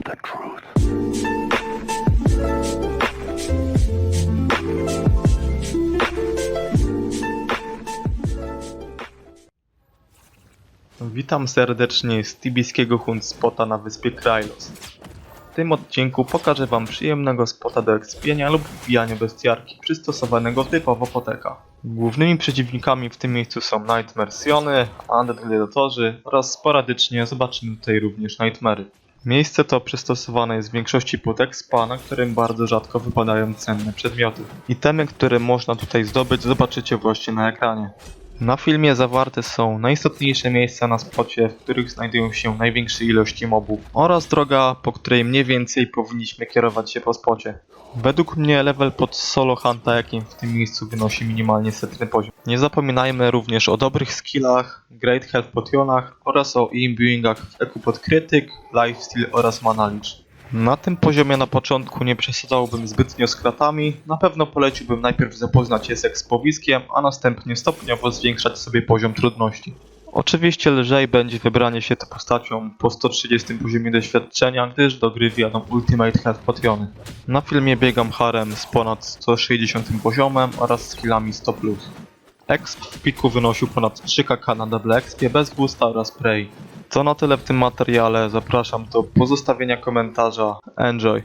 the truth. Witam serdecznie z tibijskiego Huntspota na wyspie Krylos. W tym odcinku pokażę wam przyjemnego spota do ekspienia lub wbijania bestiarki przystosowanego typowo po teka. Głównymi przeciwnikami w tym miejscu są Nightmare Siony, Undead Gladiatorzy oraz sporadycznie zobaczymy tutaj również Nightmary. Miejsce to przystosowane jest w większości pod expa, na którym bardzo rzadko wypadają cenne przedmioty. Itemy, które można tutaj zdobyć zobaczycie właśnie na ekranie. Na filmie zawarte są najistotniejsze miejsca na spocie, w których znajdują się największe ilości mobów oraz droga, po której mniej więcej powinniśmy kierować się po spocie. Według mnie level pod solo hunta jakim w tym miejscu wynosi minimalnie setny poziom. Nie zapominajmy również o dobrych skillach, great health potionach oraz o imbuingach w eku pod krytyk, lifesteal oraz mana. Na tym poziomie na początku nie przesadzałbym zbytnio z kratami, na pewno poleciłbym najpierw zapoznać się z ekspowiskiem, a następnie stopniowo zwiększać sobie poziom trudności. Oczywiście lżej będzie wybranie się tą postacią po 130 poziomie doświadczenia, gdyż do gry wjadą Ultimate Health Potiony. Na filmie biegam harem z ponad 160 poziomem oraz skillami 100+. Exp w piku wynosił ponad 3kk na double expie bez boosta oraz prey. To na tyle w tym materiale. Zapraszam do pozostawienia komentarza. Enjoy!